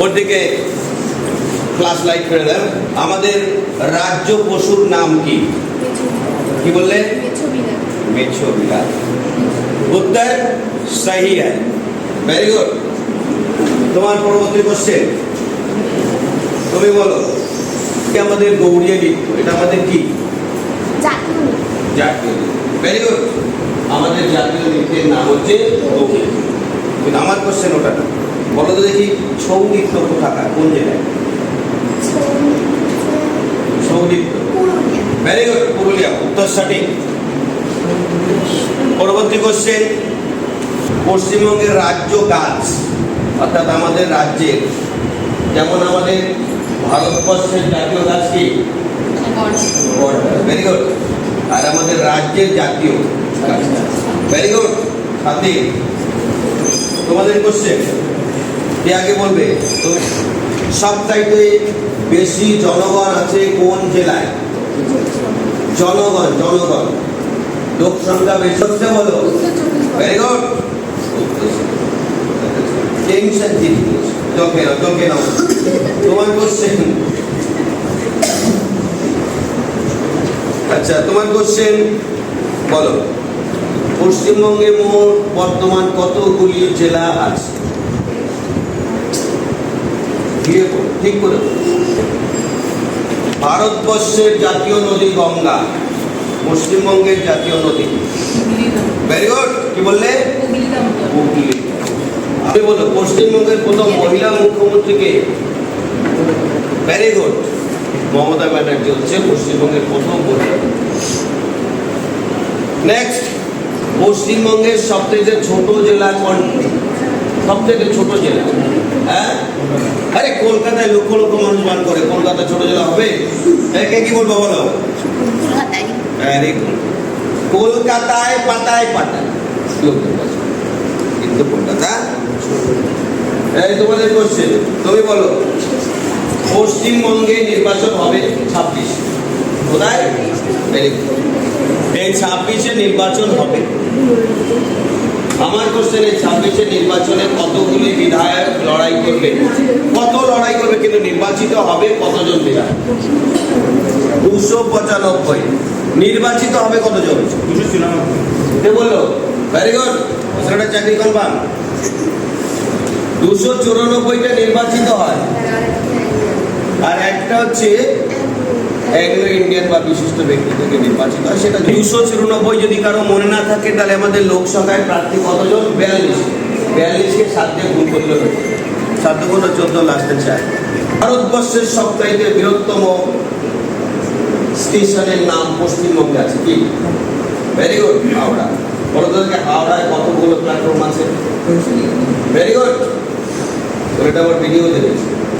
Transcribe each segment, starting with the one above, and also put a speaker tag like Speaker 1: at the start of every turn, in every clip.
Speaker 1: ওর দিকে flush light ফেলে দেন। আমাদের রাজ্য পশুর নাম কি? কি বললেন মেছো বিড়াল উত্তর সহি হ্যায় ভেরি গুড তোমার পরবর্তী কোশ্চেন তুমি বলো কি আমাদের গৌড়িয়া নৃত্য এটা আমাদের কি? জাতীয় ভেরি গুড আমাদের জাতীয় নৃত্যের নাম হচ্ছে ওকে কিন্তু আমার কোশ্চেন ওটা না। বলো তো দেখি ছৌ নৃত্য কোথাকার কোন জেলায়? ছৌ নৃত্য ভেরি গুড পুরুলিয়া। উত্তর সঠিক। পরবর্তী কোশ্চেন পশ্চিমবঙ্গের রাজ্য গাছ, অর্থাৎ আমাদের রাজ্যের, যেমন আমাদের ভারতবর্ষের জাতীয় গাছ কি? ভেরি গুড আর আমাদের রাজ্যের জাতীয় ভেরি গুড সাথী তোমাদের কোশ্চেন কে আগে বলবে? তো সবচাইতে বেশি জনগণ আছে কোন জেলায়? জনগণ জনগণ। লোক সংখ্যা বেশি হচ্ছে বলো। ভেরি গুড টেনশন জিত চোখে নাও নাও। তোমার কোশ্চেন আচ্ছা তোমার কোশ্চেন বলো। পশ্চিমবঙ্গে মোট বর্তমান কতগুলি জেলা আছে? বলো, ঠিক করে ভারতবর্ষের জাতীয় নদী গঙ্গা পশ্চিমবঙ্গের জাতীয় নদী। ভেরি গুড কি বললে? হুগলি আপনি বলো পশ্চিমবঙ্গের প্রথম মহিলা মুখ্যমন্ত্রীকে? ভেরি গুড মমতা ব্যানার্জি হচ্ছে পশ্চিমবঙ্গের প্রথম মহিলা নেক্সট পশ্চিমবঙ্গের সবথেকে ছোট জেলা কোনটি? সবথেকে ছোট জেলা। হ্যাঁ? আরে কলকাতায় লক্ষ লক্ষ মানুষ বান করে। কলকাতা ছোট জেলা হবে? হ্যাঁ, কে কি বলব বলো? গুড কলকাতায় পাতায় পাতায়। কিন্তু কলকাতা? এই তোমাদের কোশ্চেন তুমি বলো পশ্চিমবঙ্গে নির্বাচন হবে ছাব্বিশ। কোথায়? এই ছাব্বিশে নির্বাচন হবে। আমার কোশ্চেন ছাব্বিশে নির্বাচনে কতগুলি বিধায়ক লড়াই করবে? কত লড়াই করবে কিন্তু নির্বাচিত হবে কতজন বিধায়ক? দুশো পঁচানব্বই। নির্বাচিত হবে কতজন? দুশো কে বলল? ভেরি গুড সেটা চাকরি কনফার্ম দুশো চুরানব্বইটা নির্বাচিত হয়। আর একটা হচ্ছে এগুলো ইন্ডিয়ান বা বিশিষ্ট ব্যক্তি থেকে নির্বাচিত হয়, সেটা দুশো চুরানব্বই যদি কারও মনে না থাকে, তাহলে আমাদের লোকসভায় প্রার্থী কতজন? বিয়াল্লিশ। বিয়াল্লিশকে সাত দিয়ে গুণ করলে হবে। সাত গুণ চোদ্দ লাস্টে চার। ভারতবর্ষের সবচাইতে বৃহত্তম স্টেশনের নাম পশ্চিমবঙ্গে আছে কি? Very good Howrah. তো হাওড়ায় কতগুলো প্ল্যাটফর্ম আছে? ভেরি গুড ওটা আবার ভিডিও দেবে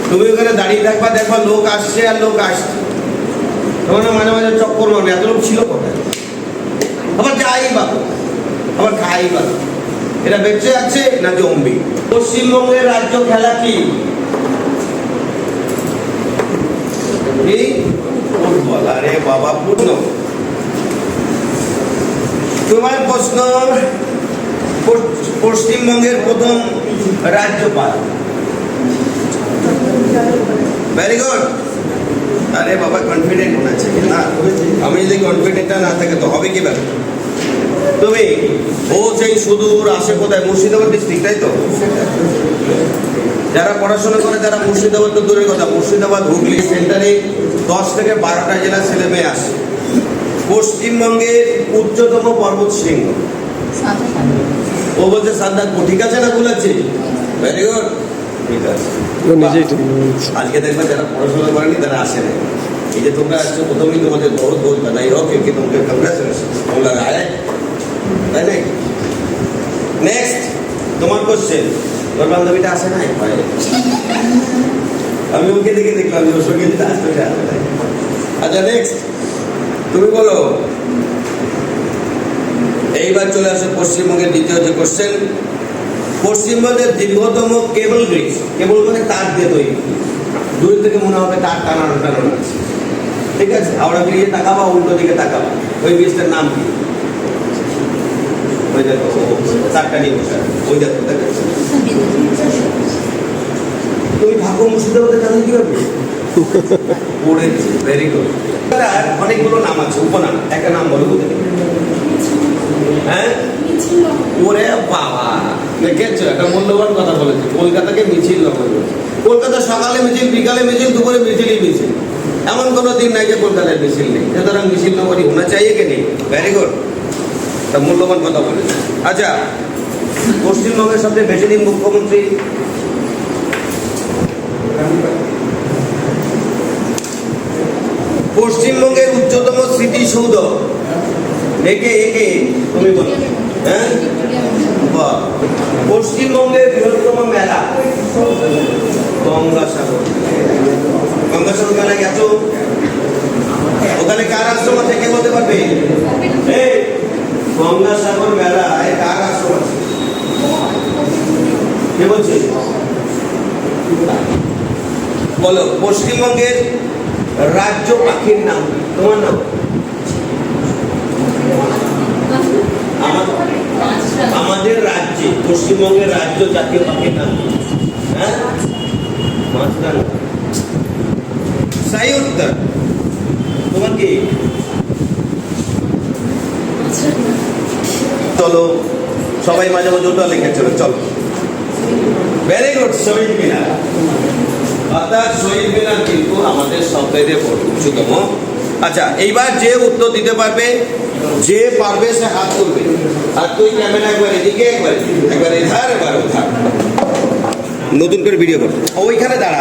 Speaker 1: তুমি ওখানে দাঁড়িয়ে থাকবা, দেখবা লোক আসছে আর লোক আসছে। তখন মাঝে মাঝে চক্কর মারবে এত লোক ছিল আবার যাই বা আবার খাই বা এটা বেঁচে আছে না জম্বি? পশ্চিমবঙ্গের রাজ্য খেলা কি? কি? ফুটবল। আরে বাবা, পূর্ণ। তোমার প্রশ্ন পশ্চিমবঙ্গের প্রথম রাজ্যপাল। ভেরি গুড আরে বাবা কনফিডেন্ট হোনা আছে না আমি যদি কনফিডেন্টটা না থাকে তো হবে কীভাবে? তুমি ও সেই সুদূর আসে কোথায়? মুর্শিদাবাদ ডিস্ট্রিক্ট তাই তো? যারা পড়াশোনা করে তারা মুর্শিদাবাদ তো দূরের কথা। মুর্শিদাবাদ হুগলি সেন্টারে দশ থেকে বারোটা জেলা ছেলে মেয়ে আসে পশ্চিমবঙ্গের উচ্চতম পর্বত শৃঙ্গ। ও বলছে সাদ্দাকপুর ঠিক আছে না ভুল আছে? ভেরি গুড
Speaker 2: নিজেই।
Speaker 1: আজকে দেখবে যারা পড়াশোনা করেনি তারা আসে না এই যে তোমরা আসছো প্রথমেই তোমাদের বহুত বহুত বাধাই হোক কি তোমাকে কংগ্রেচুলেশন তোমরা আয় তাই না নেক্সট তোমার কোশ্চেন তোর বান্ধবীটা আসে নাই? ভয়ে। আমি ওকে দেখে দেখলাম যে ওর সঙ্গে যেটা আসতে আসে। আচ্ছা নেক্সট তুমি বলো। এইবার চলে আসে পশ্চিমবঙ্গের দ্বিতীয় যে কোশ্চেন পশ্চিমবঙ্গের দীর্ঘতম কেবল ব্রিজ। কেবল মানে তার দিয়ে তৈরি। দূর থেকে মনে হবে তার টানানো টানানো। আছে ঠিক আছে? হাওড়া ব্রিজে তাকাবা, উল্টো দিকে তাকাবা। ওই ব্রিজটার নাম কি? ওই দেখো তারটা নিয়ে বসে। ওই দেখো তুমি ঠাকুর মুর্শিদাবাদের জানো কীভাবে? পড়েছি ভেরি গুড অনেকগুলো নাম আছে, উপনাম। একটা নাম বলো হ্যাঁ? ওরে বাবা। দেখেছ? একটা মূল্যবান কথা বলেছে। কলকাতাকে মিছিল লক্ষ্য করেছে কলকাতা সকালে মিছিল, বিকালে মিছিল, দুপুরে মিছিলই মিছিল। এমন কোনো দিন নাই যে কলকাতায় মিছিল নেই। সুতরাং মিছিল নগরী হোনা চাইয়ে কে নেই ভেরি গুড তা মূল্যবান কথা বলেছে। আচ্ছা পশ্চিমবঙ্গের সবচেয়ে বেশি দিন মুখ্যমন্ত্রী? পশ্চিমবঙ্গের উচ্চতম স্মৃতিসৌধ। একে একে, তুমি বলো। হ্যাঁ। পশ্চিমবঙ্গের বৃহত্তম মেলা। গঙ্গাসাগর। গঙ্গাসাগর মেলা গেছো? ওখানে কার আশ্রম আছে কে বলতে পারবে? গঙ্গাসাগর মেলায় কার আশ্রম আছে? কে বলছে? বলো, পশ্চিমবঙ্গের রাজ্য পাখির নাম, তোমার নাম আমার আমাদের রাজ্যে পশ্চিমবঙ্গের রাজ্য জাতীয় পাখির নাম? হ্যাঁ? মাছরাঙা। সাই উত্তর তোমার কি? চলো, সবাই মাঝে মাঝে ওটা লিখেছিল চলো ভেরি গুড শহীদ মিনার। অর্থাৎ শহীদ মিনার কিন্তু আমাদের সবথেকে বড় উচ্চতম আচ্ছা এইবার যে উত্তর দিতে পারবে যে পারবে সে হাত তুলবে। আর তুই ক্যামেরা একবার এদিকে একবার একবার এধার একবার ওধার। নতুন করে ভিডিও করবে ওইখানে দাঁড়া।